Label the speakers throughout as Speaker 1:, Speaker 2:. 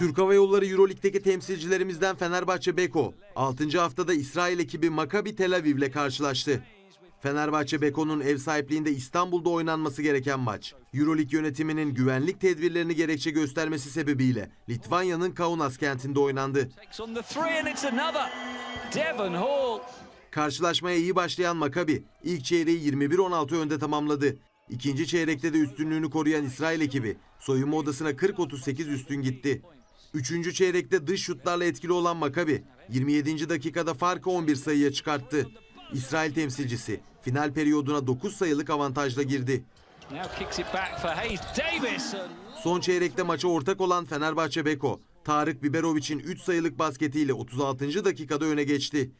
Speaker 1: Türk Hava Yolları Euroleague'deki temsilcilerimizden Fenerbahçe Beko 6. haftada İsrail ekibi Maccabi Tel Aviv ile karşılaştı. Fenerbahçe Beko'nun ev sahipliğinde İstanbul'da oynanması gereken maç. Euroleague yönetiminin güvenlik tedbirlerini gerekçe göstermesi sebebiyle Litvanya'nın Kaunas kentinde oynandı. Karşılaşmaya iyi başlayan Maccabi ilk çeyreği 21-16 önde tamamladı. İkinci çeyrekte de üstünlüğünü koruyan İsrail ekibi soyunma odasına 40-38 üstün gitti. Üçüncü çeyrekte dış şutlarla etkili olan Maccabi 27. dakikada farkı 11 sayıya çıkarttı. İsrail temsilcisi final periyoduna 9 sayılık avantajla girdi. Son çeyrekte maça ortak olan Fenerbahçe Beko, Tarık Biberovic'in 3 sayılık basketiyle 36. dakikada öne geçti.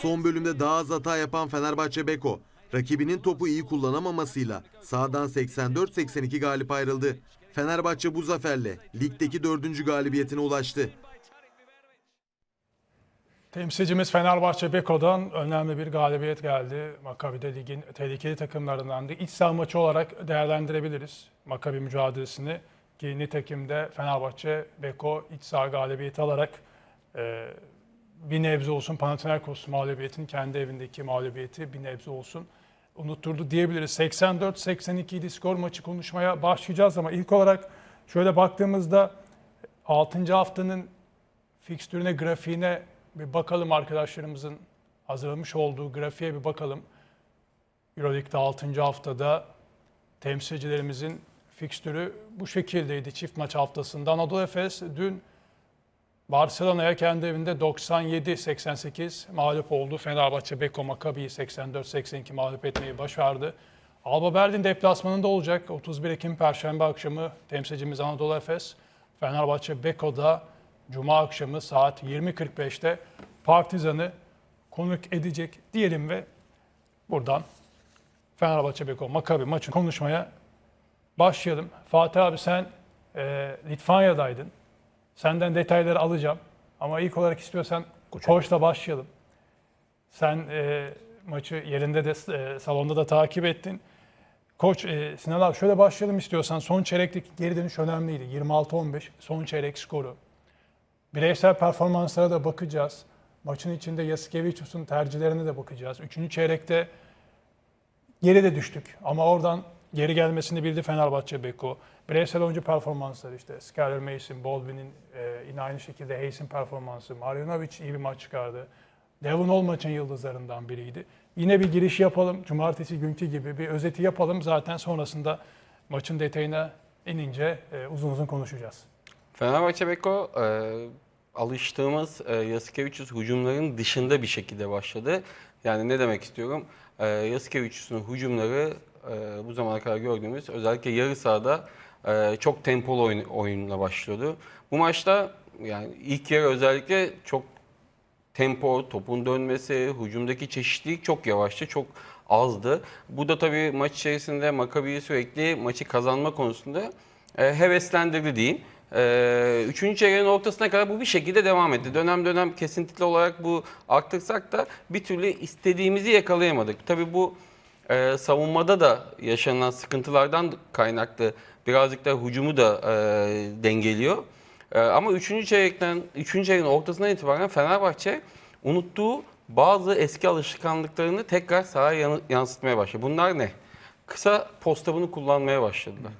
Speaker 1: Son bölümde daha az hata yapan Fenerbahçe Beko, rakibinin topu iyi kullanamamasıyla sahadan 84-82 galip ayrıldı. Fenerbahçe bu zaferle ligdeki dördüncü galibiyetine ulaştı.
Speaker 2: Temsilcimiz Fenerbahçe Beko'dan önemli bir galibiyet geldi. Maccabi'de ligin tehlikeli takımlarından da iç saha maçı olarak değerlendirebiliriz. Maccabi mücadelesini ki nitekim de Fenerbahçe Beko iç saha galibiyeti alarak e, bir nebze olsun Panathinaikos mağlubiyetin kendi evindeki mağlubiyeti bir nebze olsun unutturdu diyebiliriz. 84-82 idi skor maçı konuşmaya başlayacağız ama ilk olarak şöyle baktığımızda 6. haftanın fikstürüne, grafiğine bir bakalım arkadaşlarımızın hazırlamış olduğu grafiğe bir bakalım. Euroleague'de 6. haftada temsilcilerimizin fikstürü bu şekildeydi çift maç haftasında. Anadolu Efes dün Barcelona'ya kendi evinde 97-88 mağlup oldu. Fenerbahçe Beko Maccabi'yi 84-82 mağlup etmeyi başardı. Alba Berlin deplasmanında olacak. 31 Ekim Perşembe akşamı temsilcimiz Anadolu Efes. Fenerbahçe Beko'da Cuma akşamı saat 20.45'te Partizan'ı konuk edecek diyelim ve buradan Fenerbahçe Beko Maccabi maçını konuşmaya başlayalım. Fatih abi sen e, Litvanya'daydın. Senden detayları alacağım. Ama ilk olarak istiyorsan koçla başlayalım. Sen e, maçı yerinde de e, salonda da takip ettin. Koç e, Sinan abi şöyle başlayalım istiyorsan. Son çeyrekteki geri dönüş önemliydi. 26-15 son çeyrek skoru. Bireysel performanslara da bakacağız. Maçın içinde Yasikevicius'un tercihlerine de bakacağız. Üçüncü çeyrekte geride düştük ama oradan geri gelmesini bildi Fenerbahçe Beko. Bireysel oyuncu performansları işte Skyler Mason, Baldwin'in e, yine aynı şekilde Hayes'in performansı. Marjanovic iyi bir maç çıkardı. Devon Hall maçın yıldızlarından biriydi. Yine bir giriş yapalım. Cumartesi günkü gibi bir özeti yapalım. Zaten sonrasında maçın detayına inince e, uzun uzun konuşacağız.
Speaker 3: Fenerbahçe Beko e, alıştığımız e, Yasikevicius hücumların dışında bir şekilde başladı. Yani ne demek istiyorum? E, Yasikevicius'un hücumları e, bu zamana kadar gördüğümüz özellikle yarı sahada e, çok tempolu oyun, oyunla başlıyordu. Bu maçta yani ilk yarı özellikle çok tempo, topun dönmesi, hücumdaki çeşitlilik çok yavaştı, çok azdı. Bu da tabii maç içerisinde Maccabi'yi sürekli maçı kazanma konusunda e, heveslendirdi diyeyim. E, üçüncü çeyreğin ortasına kadar bu bir şekilde devam etti. Dönem dönem kesintili olarak bu arttırsak da bir türlü istediğimizi yakalayamadık. Tabii bu e, savunmada da yaşanan sıkıntılardan kaynaklı birazcık da hücumu da e, dengeliyor. Ee, ama 3. çeyrekten 3. çeyreğin ortasından itibaren Fenerbahçe unuttuğu bazı eski alışkanlıklarını tekrar sahaya yansıtmaya başladı. Bunlar ne? Kısa postabını kullanmaya başladılar.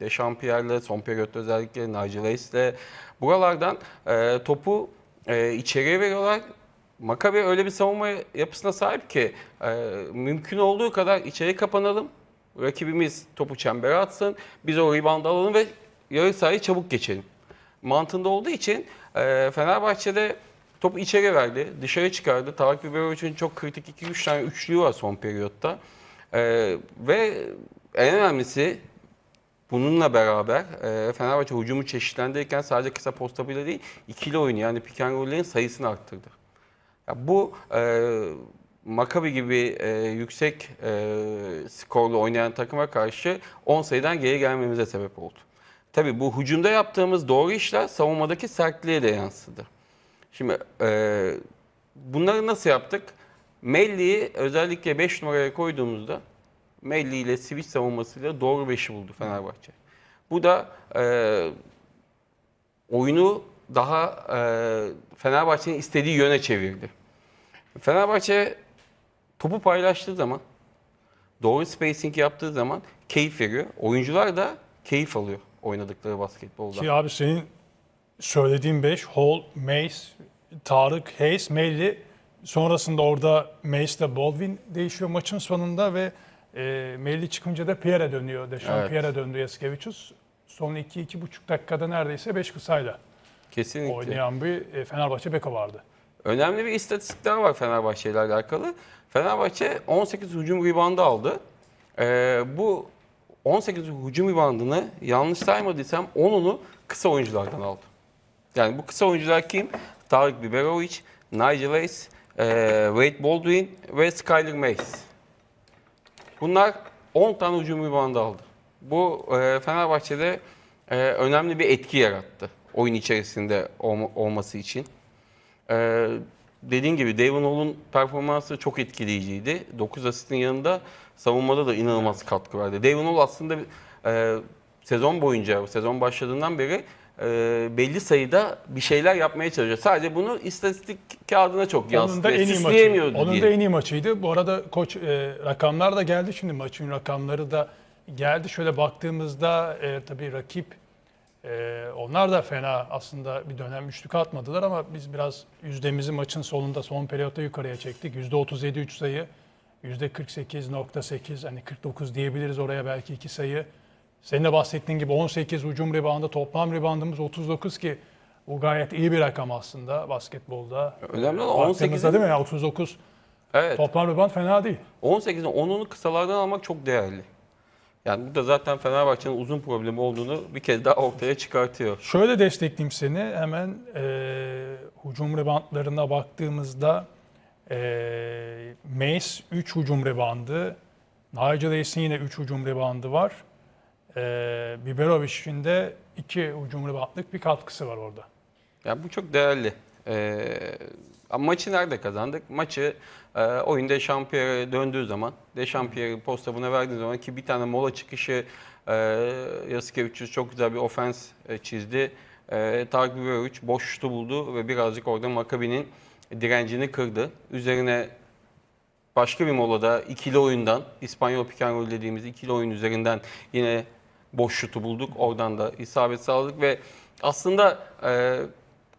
Speaker 3: Dechampierre'le, son periyotta özellikle Nigel Hayes'le buralardan e, topu e, içeriye veriyorlar. Maccabi öyle bir savunma yapısına sahip ki e, mümkün olduğu kadar içeri kapanalım. Rakibimiz topu çembere atsın. Biz o rebound alalım ve yarı sahayı çabuk geçelim. Mantığında olduğu için e, Fenerbahçe'de topu içeri verdi, dışarı çıkardı. Tarık Biberovic'in çok kritik 2-3 tane üçlüğü var son periyotta. E, ve en önemlisi Bununla beraber e, Fenerbahçe hücumu çeşitlendirirken sadece kısa posta bile değil, ikili oyunu yani pick and roll'lerin sayısını arttırdı. Ya bu e, Maccabi gibi e, yüksek e, skorlu oynayan takıma karşı 10 sayıdan geri gelmemize sebep oldu. Tabii bu hücumda yaptığımız doğru işler savunmadaki sertliğe de yansıdı. Şimdi e, bunları nasıl yaptık? Melli'yi özellikle 5 numaraya koyduğumuzda Melli ile switch savunmasıyla doğru 5'i buldu Fenerbahçe. Bu da e, oyunu daha e, Fenerbahçe'nin istediği yöne çevirdi. Fenerbahçe topu paylaştığı zaman, doğru spacing yaptığı zaman keyif veriyor. Oyuncular da keyif alıyor oynadıkları basketbolda.
Speaker 2: Ki abi senin söylediğin 5, Hall, Mace, Tarık, Hayes, Melli. Sonrasında orada Mace ile Baldwin değişiyor maçın sonunda ve e, Melli çıkınca da Pierre dönüyor. Deşan
Speaker 3: Evet.
Speaker 2: Pierre döndü Yaskevicius. Son 2-2,5 dakikada neredeyse 5 kısayla
Speaker 3: Kesinlikle.
Speaker 2: oynayan bir e, Fenerbahçe beko vardı.
Speaker 3: Önemli bir istatistikler var Fenerbahçe ile alakalı. Fenerbahçe 18 hücum ribandı aldı. Ee, bu 18 hücum ribandını yanlış saymadıysam 10'unu kısa oyunculardan aldı. Yani bu kısa oyuncular kim? Tarık Biberovic, Nigel Hayes, e, Wade Baldwin ve Skyler Mace. Bunlar 10 tane hücum ribandı aldı. Bu e, Fenerbahçe'de e, önemli bir etki yarattı oyun içerisinde olma- olması için. Ee, dediğin gibi Devon Hall'un performansı çok etkileyiciydi. 9 asistin yanında savunmada da inanılmaz katkı verdi. Devon Hall aslında e, sezon boyunca, sezon başladığından beri e, belli sayıda bir şeyler yapmaya çalışıyor. Sadece bunu istatistik kağıdına çok
Speaker 2: Onun da
Speaker 3: yansıtıyor.
Speaker 2: en iyi maçı. Onun
Speaker 3: diye.
Speaker 2: da en iyi maçıydı. Bu arada koç e, rakamlar da geldi şimdi maçın rakamları da geldi. Şöyle baktığımızda e, tabii rakip e, onlar da fena aslında bir dönem üçlük atmadılar ama biz biraz yüzdemizi maçın sonunda son periyotta yukarıya çektik. %37 3 sayı, %48.8 hani 49 diyebiliriz oraya belki iki sayı. Senin de bahsettiğin gibi 18 hücum ribandı, toplam ribandımız 39 ki bu gayet iyi bir rakam aslında basketbolda.
Speaker 3: Önemli olan
Speaker 2: Baktığımızda
Speaker 3: 18'in
Speaker 2: değil mi ya 39
Speaker 3: Evet.
Speaker 2: toplam riband fena değil.
Speaker 3: 18'in 10'unu kısalardan almak çok değerli. Yani bu da zaten Fenerbahçe'nin uzun problemi olduğunu bir kez daha ortaya çıkartıyor.
Speaker 2: Şöyle destekleyeyim seni hemen e, hücum ribantlarına baktığımızda e, Mace 3 hücum ribandı. Nigel Hayes'in yine 3 hücum ribandı var. E, Biberovic'in de 2 hücum ribantlık bir katkısı var orada.
Speaker 3: Ya bu çok değerli. Ama maçı nerede kazandık? Maçı e, oyunda Dechampierre döndüğü zaman, Dechampierre posta buna verdiği zaman ki bir tane mola çıkışı e, Yasikevicius çok güzel bir ofens e, çizdi. E, Tarık Biberovic boş buldu ve birazcık orada Makabi'nin direncini kırdı. Üzerine başka bir molada ikili oyundan, İspanyol roll dediğimiz ikili oyun üzerinden yine boş şutu bulduk. Oradan da isabet sağladık ve aslında e,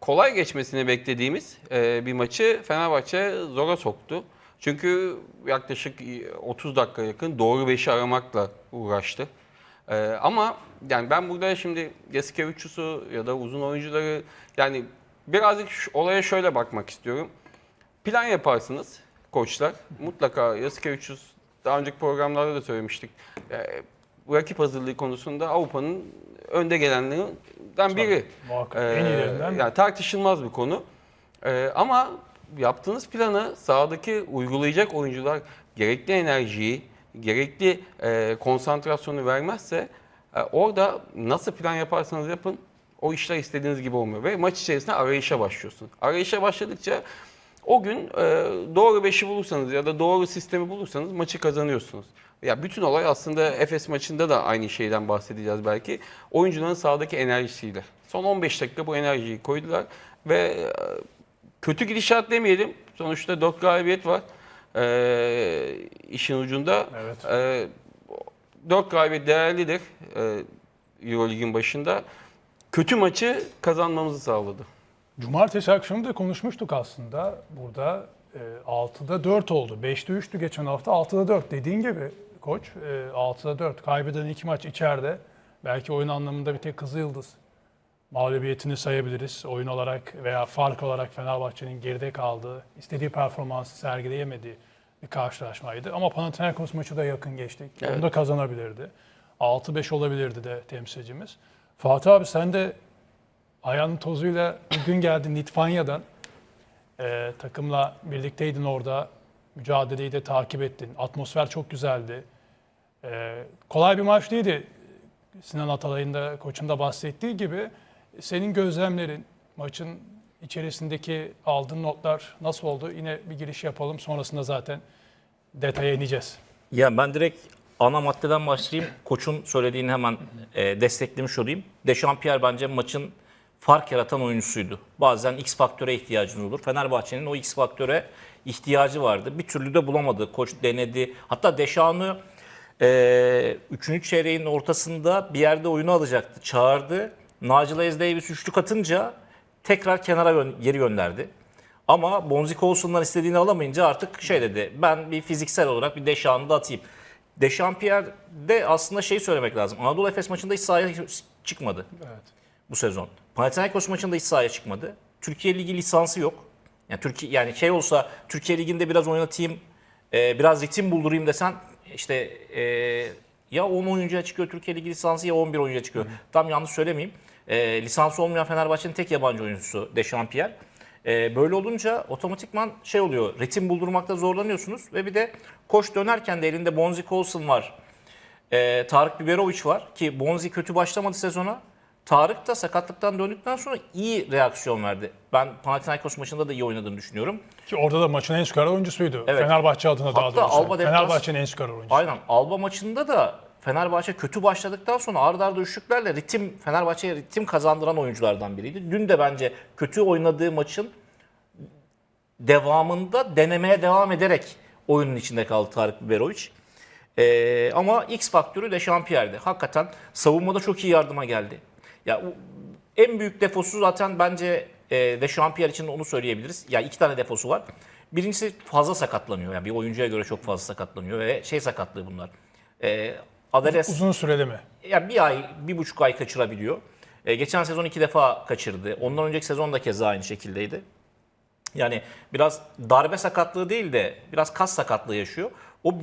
Speaker 3: kolay geçmesini beklediğimiz e, bir maçı Fenerbahçe zora soktu. Çünkü yaklaşık 30 dakika yakın doğru beşi aramakla uğraştı. E, ama yani ben burada şimdi Yasikevicius'u ya da uzun oyuncuları yani birazcık olaya şöyle bakmak istiyorum. Plan yaparsınız koçlar. Mutlaka Yasikevicius daha önceki programlarda da söylemiştik. E, rakip hazırlığı konusunda Avrupa'nın önde gelenlerinden biri.
Speaker 2: Muhakkak
Speaker 3: Ee,
Speaker 2: en iyilerinden biri.
Speaker 3: yani tartışılmaz bir konu. Ee, ama yaptığınız planı sahadaki uygulayacak oyuncular gerekli enerjiyi, gerekli e, konsantrasyonu vermezse e, orada nasıl plan yaparsanız yapın o işler istediğiniz gibi olmuyor ve maç içerisinde arayışa başlıyorsun. Arayışa başladıkça o gün e, doğru beşi bulursanız ya da doğru sistemi bulursanız maçı kazanıyorsunuz. Ya bütün olay aslında Efes maçında da aynı şeyden bahsedeceğiz belki. Oyuncuların sahadaki enerjisiyle. Son 15 dakika bu enerjiyi koydular ve e, kötü gidişat demeyelim. Sonuçta 4 galibiyet var e, işin ucunda.
Speaker 2: Evet.
Speaker 3: E, 4 galibiyet değerlidir e, Eurolig'in başında. Kötü maçı kazanmamızı sağladı.
Speaker 2: Cumartesi akşamı da konuşmuştuk aslında burada. E, 6'da 4 oldu. 5'te 3'tü geçen hafta. 6'da 4 dediğin gibi koç. E, 6'da 4. Kaybeden iki maç içeride. Belki oyun anlamında bir tek Kızılyıldız mağlubiyetini sayabiliriz. Oyun olarak veya fark olarak Fenerbahçe'nin geride kaldığı, istediği performansı sergileyemediği bir karşılaşmaydı. Ama Panathinaikos maçı da yakın geçtik.
Speaker 3: Evet.
Speaker 2: Onu da kazanabilirdi. 6-5 olabilirdi de temsilcimiz. Fatih abi sen de ayağının tozuyla bugün geldin Litvanya'dan. Ee, takımla birlikteydin orada. Mücadeleyi de takip ettin. Atmosfer çok güzeldi. Ee, kolay bir maç değildi. Sinan Atalay'ın da koçun da bahsettiği gibi. Senin gözlemlerin, maçın içerisindeki aldığın notlar nasıl oldu? Yine bir giriş yapalım. Sonrasında zaten detaya ineceğiz.
Speaker 4: Ya ben direkt ana maddeden başlayayım. Koç'un söylediğini hemen e, desteklemiş olayım. Dechampierre bence maçın fark yaratan oyuncusuydu. Bazen X faktöre ihtiyacın olur. Fenerbahçe'nin o X faktöre ihtiyacı vardı. Bir türlü de bulamadı. Koç denedi. Hatta Deşan'ı e, 3. çeyreğin ortasında bir yerde oyunu alacaktı. Çağırdı. Nigel Davis üçlük atınca tekrar kenara gö- geri gönderdi. Ama Bonzi Coulson'dan istediğini alamayınca artık şey dedi. Ben bir fiziksel olarak bir Deşan'ı da atayım. Dechampierre'de aslında şey söylemek lazım. Anadolu Efes maçında hiç sahaya çıkmadı bu sezon. Panathinaikos maçında hiç sahaya çıkmadı. Türkiye Ligi lisansı yok. Yani Türkiye yani şey olsa Türkiye Ligi'nde biraz oynatayım, e, biraz ritim buldurayım desen işte e, ya 10 oyuncuya çıkıyor Türkiye Ligi lisansı ya 11 oyuncuya çıkıyor. Tam yanlış söylemeyeyim. E, lisansı olmayan Fenerbahçe'nin tek yabancı oyuncusu Dechampierre. E, böyle olunca otomatikman şey oluyor. Ritim buldurmakta zorlanıyorsunuz ve bir de koş dönerken de elinde Bonzi Colson var. Ee, Tarık Biberovic var ki Bonzi kötü başlamadı sezona. Tarık da sakatlıktan döndükten sonra iyi reaksiyon verdi. Ben Panathinaikos maçında da iyi oynadığını düşünüyorum.
Speaker 2: Ki orada da maçın en skorer oyuncusuydu.
Speaker 4: Evet.
Speaker 2: Fenerbahçe adına daha
Speaker 4: Hatta
Speaker 2: doğrusu.
Speaker 4: Alba
Speaker 2: Fenerbahçe'nin en skorer oyuncusu.
Speaker 4: Aynen Alba maçında da Fenerbahçe kötü başladıktan sonra arda arda üçlüklerle ritim Fenerbahçe'ye ritim kazandıran oyunculardan biriydi. Dün de bence kötü oynadığı maçın devamında denemeye devam ederek oyunun içinde kaldı Tarık Biberovic. Ee, ama X faktörü de Şampiyer'di. Hakikaten savunmada çok iyi yardıma geldi. Ya en büyük defosu zaten bence e, de Şampiyer için onu söyleyebiliriz. Ya iki tane defosu var. Birincisi fazla sakatlanıyor. Yani bir oyuncuya göre çok fazla sakatlanıyor ve şey sakatlığı bunlar. Ee, Adares
Speaker 2: Uzun süreli mi?
Speaker 4: yani bir ay, bir buçuk ay kaçırabiliyor. E, geçen sezon iki defa kaçırdı. Ondan önceki sezon da keza aynı şekildeydi. Yani biraz darbe sakatlığı değil de biraz kas sakatlığı yaşıyor. O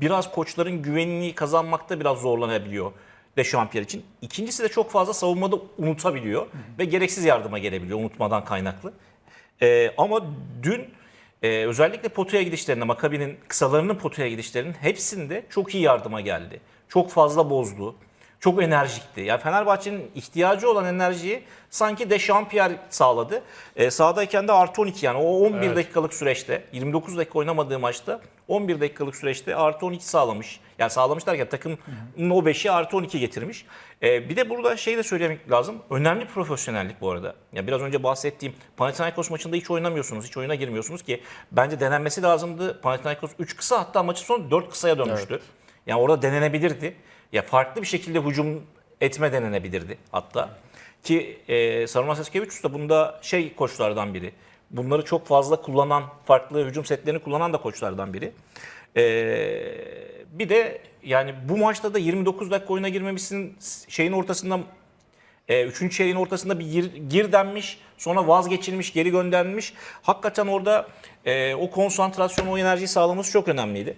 Speaker 4: biraz koçların güvenini kazanmakta biraz zorlanabiliyor Dechampierre için. İkincisi de çok fazla savunmada unutabiliyor ve gereksiz yardıma gelebiliyor unutmadan kaynaklı. E, ama dün e, özellikle potaya gidişlerinde, Makabi'nin kısalarının potaya gidişlerinin hepsinde çok iyi yardıma geldi. Çok fazla bozdu. Çok enerjikti. Yani Fenerbahçe'nin ihtiyacı olan enerjiyi sanki Dechampierre sağladı. E, sahadayken de artı 12 yani o 11 dakikalık süreçte 29 dakika oynamadığı maçta 11 dakikalık süreçte artı 12 sağlamış. Yani sağlamış derken takımın o 5'i artı 12 getirmiş. E, bir de burada şey de söylemek lazım. Önemli profesyonellik bu arada. Ya biraz önce bahsettiğim Panathinaikos maçında hiç oynamıyorsunuz. Hiç oyuna girmiyorsunuz ki bence denenmesi lazımdı. Panathinaikos 3 kısa hatta maçın sonu 4 kısaya dönmüştü. Yani orada denenebilirdi. Ya farklı bir şekilde hücum etme denenebilirdi hatta. Ki e, Saruman Seskevičius da bunda şey koçlardan biri. Bunları çok fazla kullanan, farklı hücum setlerini kullanan da koçlardan biri. E, bir de yani bu maçta da 29 dakika oyuna girmemişsin şeyin ortasında e, üçüncü çeyreğin ortasında bir gir, gir denmiş, sonra vazgeçilmiş, geri gönderilmiş. Hakikaten orada e, o konsantrasyonu, o enerjiyi sağlaması çok önemliydi.